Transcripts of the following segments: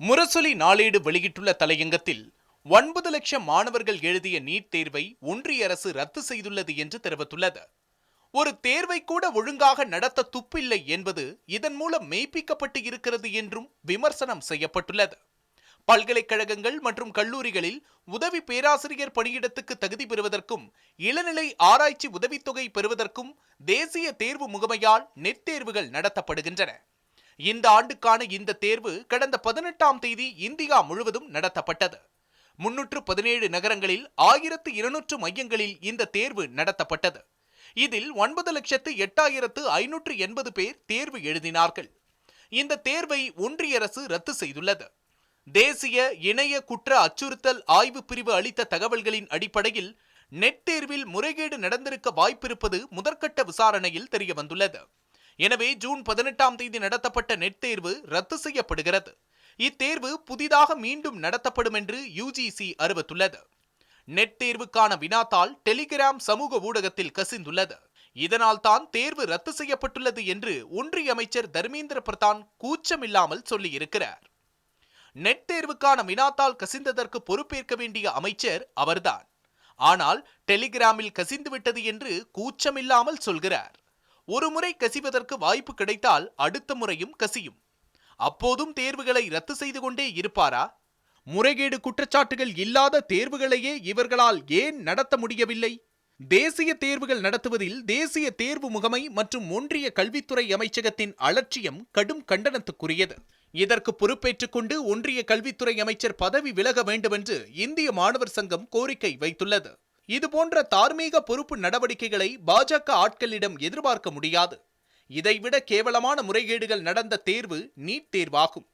முரசொலி நாளேடு வெளியிட்டுள்ள தலையங்கத்தில் ஒன்பது லட்சம் மாணவர்கள் எழுதிய நீட் தேர்வை ஒன்றிய அரசு ரத்து செய்துள்ளது என்று தெரிவித்துள்ளது. ஒரு தேர்வை கூட ஒழுங்காக நடத்த துப்பில்லை என்பது இதன் மூலம் மெய்ப்பிக்கப்பட்டு இருக்கிறது என்றும் விமர்சனம் செய்யப்பட்டுள்ளது. பல்கலைக்கழகங்கள் மற்றும் கல்லூரிகளில் உதவி பேராசிரியர் பணியிடத்துக்கு தகுதி பெறுவதற்கும் இளநிலை ஆராய்ச்சி உதவித்தொகை பெறுவதற்கும் தேசிய தேர்வு முகமையால் நெட் தேர்வுகள் நடத்தப்படுகின்றன. இந்த ஆண்டுக்கான இந்த தேர்வு கடந்த பதினெட்டாம் தேதி இந்தியா முழுவதும் நடத்தப்பட்டது. முன்னூற்று பதினேழு நகரங்களில் ஆயிரத்து இருநூற்று மையங்களில் இந்த தேர்வு நடத்தப்பட்டது. இதில் ஒன்பது லட்சத்து எட்டாயிரத்து ஐநூற்று எண்பது பேர் தேர்வு எழுதினார்கள். இந்த தேர்வை ஒன்றிய அரசு ரத்து செய்துள்ளது. தேசிய இணைய குற்ற அச்சுறுத்தல் ஆய்வு பிரிவு அளித்த தகவல்களின் அடிப்படையில் நெட் தேர்வில் முறைகேடு நடந்திருக்க வாய்ப்பிருப்பது முதற்கட்ட விசாரணையில் தெரியவந்துள்ளது. எனவே ஜூன் பதினெட்டாம் தேதி நடத்தப்பட்ட நெட் தேர்வு ரத்து செய்யப்படுகிறது. இத்தேர்வு புதிதாக மீண்டும் நடத்தப்படும் என்று யுஜிசி அறிவித்துள்ளது. நெட் தேர்வுக்கான வினாத்தால் டெலிகிராம் சமூக ஊடகத்தில் கசிந்துள்ளது. இதனால் தான் தேர்வு ரத்து செய்யப்பட்டுள்ளது என்று ஒன்றிய அமைச்சர் தர்மேந்திர பிரதான் கூச்சமில்லாமல் சொல்லியிருக்கிறார். நெட் தேர்வுக்கான வினாத்தால் கசிந்ததற்கு பொறுப்பேற்க வேண்டிய அமைச்சர் அவர்தான். ஆனால் டெலிகிராமில் கசிந்துவிட்டது என்று கூச்சமில்லாமல் சொல்கிறார். ஒரு முறை கசிவதற்கு வாய்ப்பு கிடைத்தால் அடுத்த முறையும் கசியும். அப்போதும் தேர்வுகளை ரத்து செய்து கொண்டே இருப்பாரா? முறைகேடு குற்றச்சாட்டுகள் இல்லாத தேர்வுகளையே இவர்களால் ஏன் நடத்த முடியவில்லை? தேசிய தேர்வுகள் நடத்துவதில் தேசிய தேர்வு முகமை மற்றும் ஒன்றிய கல்வித்துறை அமைச்சகத்தின் அலட்சியம் கடும் கண்டனத்துக்குரியது. இதற்கு பொறுப்பேற்றுக் கொண்டு ஒன்றிய கல்வித்துறை அமைச்சர் பதவி விலக வேண்டுமென்று இந்திய மாணவர் சங்கம் கோரிக்கை வைத்துள்ளது. இதுபோன்ற தார்மீக பொறுப்பு நடவடிக்கைகளை பாஜக ஆட்களிடம் எதிர்பார்க்க முடியாது. இதைவிட கேவலமான முறைகேடுகள் நடந்த தேர்வு நீட் தேர்வாகும்.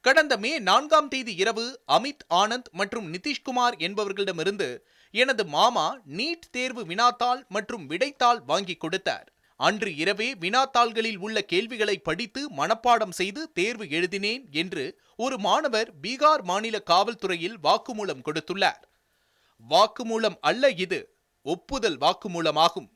கடந்த மே நான்காம் தேதி இரவு அமித் ஆனந்த் மற்றும் நிதிஷ்குமார் என்பவர்களிடமிருந்து எனது மாமா நீட் தேர்வு வினாத்தாள் மற்றும் விடைத்தாள் வாங்கி கொடுத்தார். அன்று இரவே வினாத்தாள்களில் உள்ள கேள்விகளை படித்து மனப்பாடம் செய்து தேர்வு எழுதினேன் என்று ஒரு மாணவர் பீகார் மாநில காவல்துறையில் வாக்குமூலம் கொடுத்துள்ளார். வாக்குமூலம் அல்ல இது ஒப்புதல் வாக்குமூலமாகும்.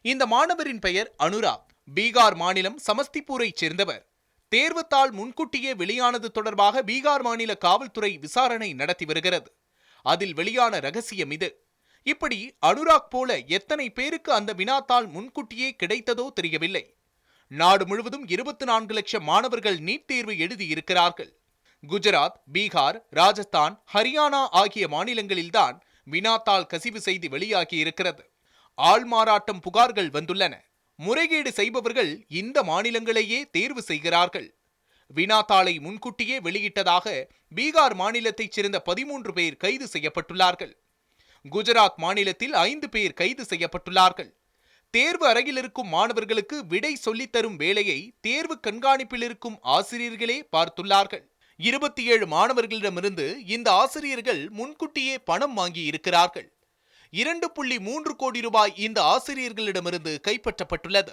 இந்த மாணவரின் பெயர் அனுராக். பீகார் மாநிலம் சமஸ்திபூரைச் சேர்ந்தவர். தேர்வுத்தாள் முன்கூட்டியே வெளியானது தொடர்பாக பீகார் மாநில காவல்துறை விசாரணை நடத்தி வருகிறது. அதில் வெளியான ரகசியம் இது. இப்படி அனுராக் போல எத்தனை பேருக்கு அந்த வினாத்தாள் முன்கூட்டியே கிடைத்ததோ தெரியவில்லை. நாடு முழுவதும் இருபத்தி நான்கு லட்சம் மாணவர்கள் நீட் தேர்வு எழுதியிருக்கிறார்கள். குஜராத் பீகார் ராஜஸ்தான் ஹரியானா ஆகிய மாநிலங்களில்தான் வினாத்தாள் கசிவு செய்தி வெளியாகி இருக்கிறது. ஆள்மாறாட்டம் புகார்கள் வந்துள்ளன. முறைகேடு செய்பவர்கள் இந்த மாநிலங்களையே தேர்வு செய்கிறார்கள். வினாத்தாளை முன்கூட்டியே வெளியிட்டதாக பீகார் மாநிலத்தைச் சேர்ந்த பதிமூன்று பேர் கைது செய்யப்பட்டுள்ளார்கள். குஜராத் மாநிலத்தில் ஐந்து பேர் கைது செய்யப்பட்டுள்ளார்கள். தேர்வு அறையில் இருக்கும் மாணவர்களுக்கு விடை சொல்லித்தரும் வேலையை தேர்வு கண்காணிப்பில் இருக்கும் ஆசிரியர்களே பார்த்துள்ளார்கள். இருபத்தி ஏழு மாணவர்களிடமிருந்து இந்த ஆசிரியர்கள் முன்கூட்டியே பணம் வாங்கி இருக்கிறார்கள். இரண்டு புள்ளி மூன்று கோடி ரூபாய் இந்த ஆசிரியர்களிடமிருந்து கைப்பற்றப்பட்டுள்ளது.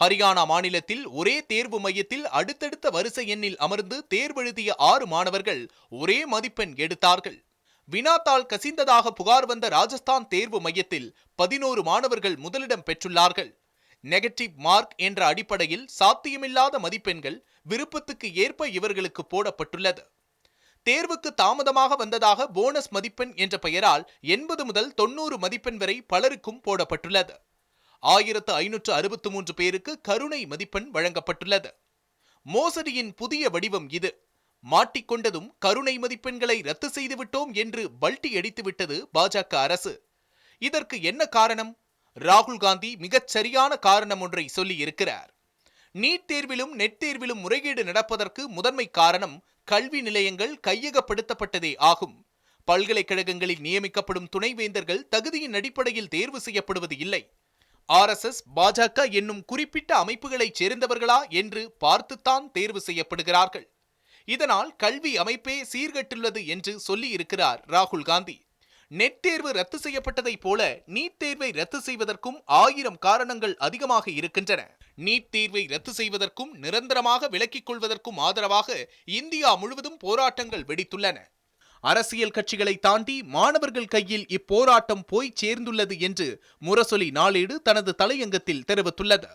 ஹரியானா மாநிலத்தில் ஒரே தேர்வு மையத்தில் அடுத்தடுத்த வரிசை எண்ணில் அமர்ந்து தேர்வெழுதிய ஆறு மாணவர்கள் ஒரே மதிப்பெண் எடுத்தார்கள். வினாத்தாள் கசிந்ததாக புகார் வந்த ராஜஸ்தான் தேர்வு மையத்தில் பதினோரு மாணவர்கள் முதலிடம் பெற்றுள்ளார்கள். நெகட்டிவ் மார்க் என்ற அடிப்படையில் சாத்தியமில்லாத மதிப்பெண்கள் விருப்பத்துக்கு ஏற்ப இவர்களுக்கு போடப்பட்டுள்ளது. தேர்வுக்கு தாமதமாக வந்ததாக போனஸ் மதிப்பெண் என்ற பெயரால் எண்பது முதல் தொண்ணூறு மதிப்பெண் வரை பலருக்கும் போடப்பட்டுள்ளது. ஆயிரத்து ஐநூற்று அறுபத்து மூன்று பேருக்கு கருணை மதிப்பெண் வழங்கப்பட்டுள்ளது. மோசடியின் புதிய வடிவம் இது. மாட்டிக்கொண்டதும் கருணை மதிப்பெண்களை ரத்து செய்துவிட்டோம் என்று பல்டி அடித்துவிட்டது பாஜக அரசு. இதற்கு என்ன காரணம்? ராகுல் காந்தி மிகச் சரியான காரணம் ஒன்றை சொல்லி இருக்கிறார் நீட் தேர்விலும் நெட் தேர்விலும் முறைகேடு நடப்பதற்கு முதன்மை காரணம் கல்வி நிலையங்கள் கையகப்படுத்தப்பட்டதே ஆகும். பல்கலைக்கழகங்களில் நியமிக்கப்படும் துணைவேந்தர்கள் தகுதியின் அடிப்படையில் தேர்வு செய்யப்படுவது இல்லை. ஆர்எஸ்எஸ் பாஜக என்னும் குறிப்பிட்ட அமைப்புகளைச் சேர்ந்தவர்களா என்று பார்த்துத்தான் தேர்வு செய்யப்படுகிறார்கள். இதனால் கல்வி அமைப்பே சீர்கட்டுள்ளது என்று சொல்லி இருக்கிறார் ராகுல் காந்தி. நெட் தேர்வு ரத்து செய்யப்பட்டதைப் போல நீட் தேர்வை ரத்து செய்வதற்கும் ஆயிரம் காரணங்கள் அதிகமாக இருக்கின்றன. நீட் தேர்வை ரத்து செய்வதற்கும் நிரந்தரமாக விலக்கிக் கொள்வதற்கும் ஆதரவாக இந்தியா முழுவதும் போராட்டங்கள் வெடித்துள்ளன. அரசியல் கட்சிகளை தாண்டி மாணவர்கள் கையில் இப்போராட்டம் போய் சேர்ந்துள்ளது என்று முரசொலி நாளேடு தனது தலையங்கத்தில் தெரிவித்துள்ளது.